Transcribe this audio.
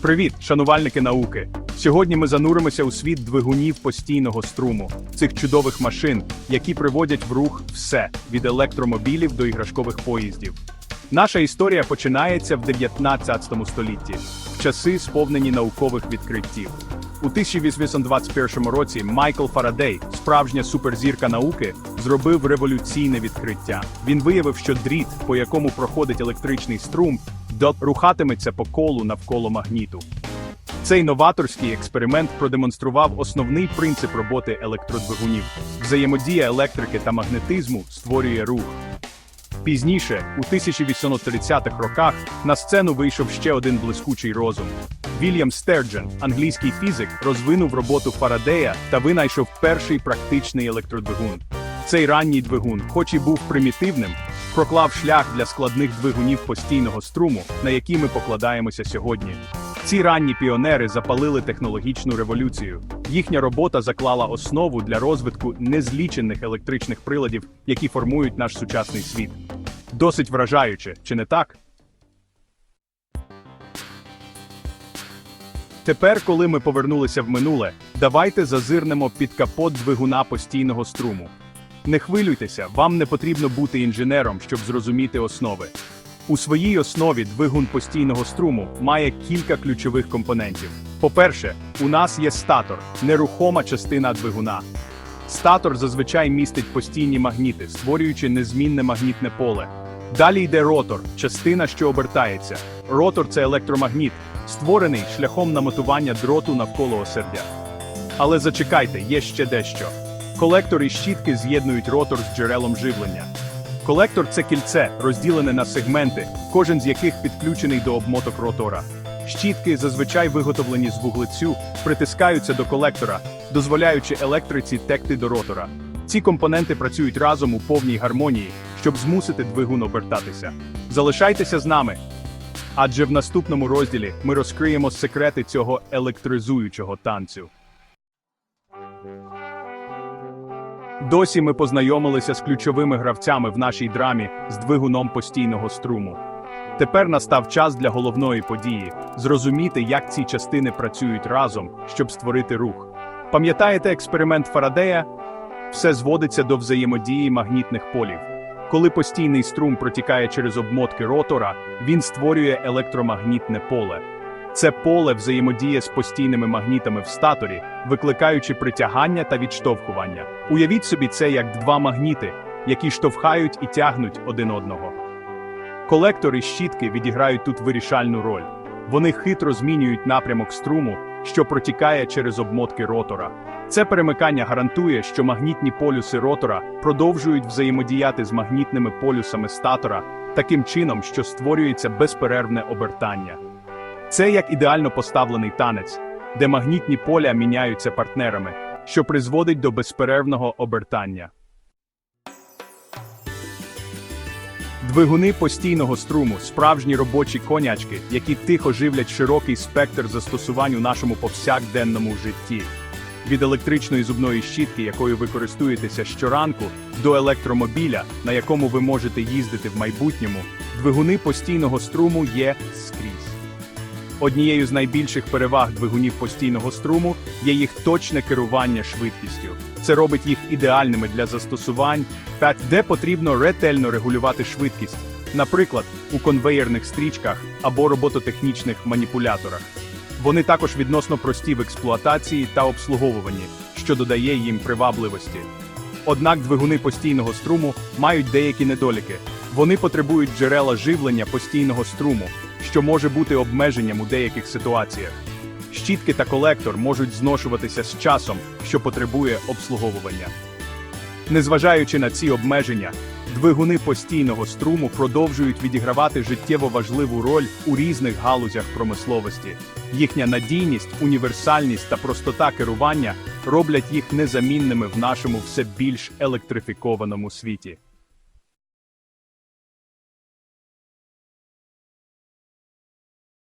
Привіт, шанувальники науки! Сьогодні ми зануримося у світ двигунів постійного струму, цих чудових машин, які приводять в рух все від електромобілів до іграшкових поїздів. Наша історія починається в 19 столітті, в часи сповнені наукових відкриттів. У 1821 році Майкл Фарадей, справжня суперзірка науки, зробив революційне відкриття. Він виявив, що дріт, по якому проходить електричний струм, до- рухатиметься по колу навколо магніту. Цей новаторський експеримент продемонстрував основний принцип роботи електродвигунів. Взаємодія електрики та магнетизму створює рух. Пізніше, у 1830-х роках, на сцену вийшов ще один блискучий розум. Вільям Стерджен, англійський фізик, розвинув роботу Фарадея та винайшов перший практичний електродвигун. Цей ранній двигун, хоч і був примітивним, проклав шлях для складних двигунів постійного струму, на які ми покладаємося сьогодні. Ці ранні піонери запалили технологічну революцію. Їхня робота заклала основу для розвитку незлічених електричних приладів, які формують наш сучасний світ. Досить вражаюче, чи не так? Тепер, коли ми повернулися в минуле, давайте зазирнемо під капот двигуна постійного струму. Не хвилюйтеся, вам не потрібно бути інженером, щоб зрозуміти основи. У своїй основі двигун постійного струму має кілька ключових компонентів. По-перше, у нас є статор, нерухома частина двигуна. Статор зазвичай містить постійні магніти, створюючи незмінне магнітне поле. Далі йде ротор, частина, що обертається. Ротор це електромагніт, створений шляхом намотування дроту навколо осердя. Але зачекайте, є ще дещо. Колектор і щітки з'єднують ротор з джерелом живлення. Колектор це кільце, розділене на сегменти, кожен з яких підключений до обмоток ротора. Щітки, зазвичай виготовлені з вуглецю, притискаються до колектора, дозволяючи електриці текти до ротора. Ці компоненти працюють разом у повній гармонії, щоб змусити двигун обертатися. Залишайтеся з нами. Адже в наступному розділі ми розкриємо секрети цього електризуючого танцю. Досі ми познайомилися з ключовими гравцями в нашій драмі з двигуном постійного струму. Тепер настав час для головної події зрозуміти, як ці частини працюють разом, щоб створити рух. Пам'ятаєте експеримент Фарадея? Все зводиться до взаємодії магнітних полів. Коли постійний струм протікає через обмотки ротора, він створює електромагнітне поле. Це поле взаємодіє з постійними магнітами в статорі, викликаючи притягання та відштовхування. Уявіть собі це як два магніти, які штовхають і тягнуть один одного. Колектори щітки відіграють тут вирішальну роль. Вони хитро змінюють напрямок струму, що протікає через обмотки ротора. Це перемикання гарантує, що магнітні полюси ротора продовжують взаємодіяти з магнітними полюсами статора таким чином, що створюється безперервне обертання. Це як ідеально поставлений танець, де магнітні поля міняються партнерами, що призводить до безперервного обертання. Двигуни постійного струму справжні робочі конячки, які тихо живлять широкий спектр застосувань у нашому повсякденному житті. Від електричної зубної щітки, якою ви користуєтеся щоранку, до електромобіля, на якому ви можете їздити в майбутньому, двигуни постійного струму є скрізь. Однією з найбільших переваг двигунів постійного струму є їх точне керування швидкістю. Це робить їх ідеальними для застосувань, та де потрібно ретельно регулювати швидкість, наприклад, у конвеєрних стрічках або робототехнічних маніпуляторах. Вони також відносно прості в експлуатації та обслуговуванні, що додає їм привабливості. Однак двигуни постійного струму мають деякі недоліки. Вони потребують джерела живлення постійного струму, що може бути обмеженням у деяких ситуаціях. Щітки та колектор можуть зношуватися з часом, що потребує обслуговування. Незважаючи на ці обмеження, двигуни постійного струму продовжують відігравати життєво важливу роль у різних галузях промисловості. Їхня надійність, універсальність та простота керування роблять їх незамінними в нашому все більш електрифікованому світі.